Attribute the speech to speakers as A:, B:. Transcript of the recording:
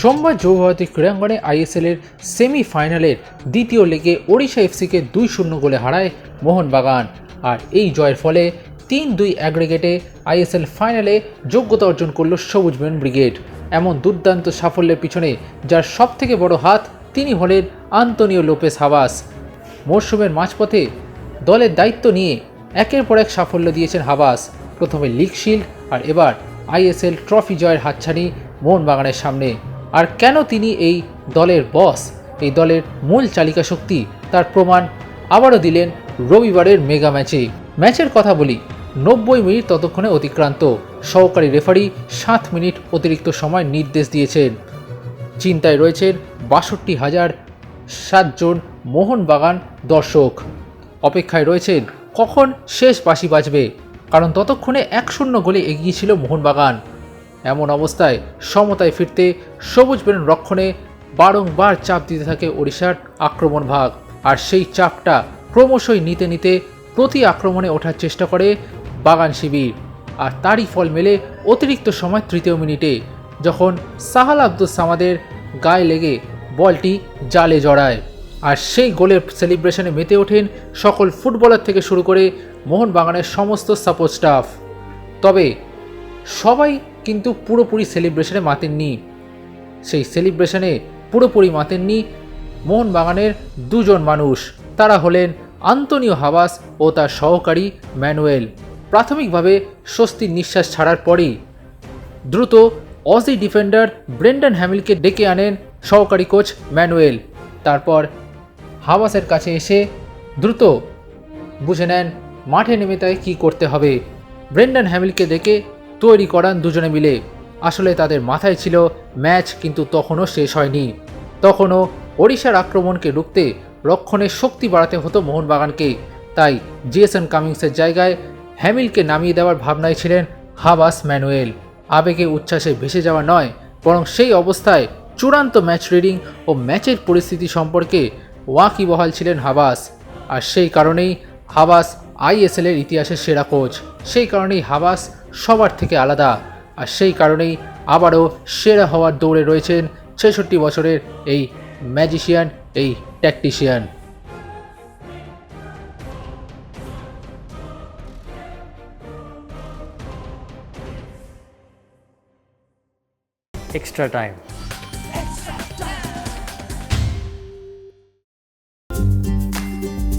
A: সোমবার যৌভারতী ক্রীড়াঙ্গনে আইএসএল এর সেমিফাইনালের দ্বিতীয় লেগে ওড়িশা এফসিকে দুই শূন্য গোলে হারায় মোহনবাগান। আর এই জয়ের ফলে তিন দুই অ্যাগ্রিগেটে আইএসএল ফাইনালে যোগ্যতা অর্জন করল সবুজ মেন ব্রিগেড। এমন দুর্দান্ত সাফল্যের পিছনে যার সবথেকে বড় হাত তিনি হলেন আন্তনিও লোপেস হাবাস। মরশুমের মাঝপথে দলের দায়িত্ব নিয়ে একের পর এক সাফল্য দিয়েছেন হাবাস। প্রথমে লিগ শিল্ড আর এবার আইএসএল ট্রফি জয়ের হাতছানি মোহনবাগানের সামনে। আর কেন তিনি এই দলের বস? এই দলের মূল চালিকা শক্তি তার প্রমাণ আবারও দিলেন রবিবারের মেগা ম্যাচে। ম্যাচের কথা বলি, নব্বই মিনিট ততক্ষণে অতিক্রান্ত। সহকারী রেফারি সাত মিনিট অতিরিক্ত সময় নির্দেশ দিয়েছেন। চিন্তায় রয়েছেন বাষট্টি হাজার সাতজন মোহনবাগান দর্শক। অপেক্ষায় রয়েছেন কখন শেষ বাঁশি বাজবে? কারণ ততক্ষণে এক শূন্য গোলে এগিয়েছিল মোহনবাগান। এমন অবস্থায় সমতায় ফিরতে সবুজ বেরন রক্ষণে বারংবার চাপ দিতে থাকে ওড়িশার আক্রমণ ভাগ। আর সেই চাপটা ক্রমশই নিতে নিতে প্রতি আক্রমণে ওঠার চেষ্টা করে বাগান শিবির। আর তারই ফল মেলে অতিরিক্ত সময় তৃতীয় মিনিটে, যখন সাহাল আব্দুল সামাদের গায়ে লেগে বলটি জালে জড়ায়। আর সেই গোলের সেলিব্রেশনে মেতে ওঠেন সকল ফুটবলার থেকে শুরু করে মোহনবাগানের সমস্ত সাপোর্ট স্টাফ। তবে সবাই কিন্তু পুরোপুরি সেলিব্রেশনে মাতেননি। সেই সেলিব্রেশনে পুরোপুরি মাতেননি মোহনবাগানের দুজন মানুষ। তারা হলেন আন্তনিও হাবাস ও তার সহকারী ম্যানুয়েল। প্রাথমিকভাবে স্বস্তির নিঃশ্বাস ছাড়ার পরেই দ্রুত অজি ডিফেন্ডার ব্রেন্ডন হ্যামিলকে ডেকে আনেন সহকারী কোচ ম্যানুয়েল। তারপর হাবাসের কাছে এসে দ্রুত বুঝে নেন মাঠে নেমে তাই কী করতে হবে। ব্রেন্ডন হ্যামিলকে ডেকে তৈরি করান দুজনে মিলে। আসলে তাদের মাথায় ছিল ম্যাচ, কিন্তু তখনও শেষ হয়নি। তখনও ওড়িশার আক্রমণকে রুখতে রক্ষণের শক্তি বাড়াতে হতো মোহনবাগানকে। তাই জিএসএন কামিংসের জায়গায় হ্যামিলকে নামিয়ে দেওয়ার ভাবনায় ছিলেন হাবাস ম্যানুয়েল। আবেগে উচ্ছ্বাসে ভেসে যাওয়া নয়, বরং সেই অবস্থায় চূড়ান্ত ম্যাচ রিডিং ও ম্যাচের পরিস্থিতি সম্পর্কে ওয়াকিবহাল ছিলেন হাবাস। আর সেই কারণেই হাবাস আইএসএল এর ইতিহাসের সেরা কোচ। সেই কারণেই হাবাস সবার থেকে আলাদা। আর সেই কারণেই আবারও সেরা হওয়ার দৌড়ে রয়েছেন ছেষট্টি বছরের এই ম্যাজিশিয়ান, এই tactician.
B: Extra time.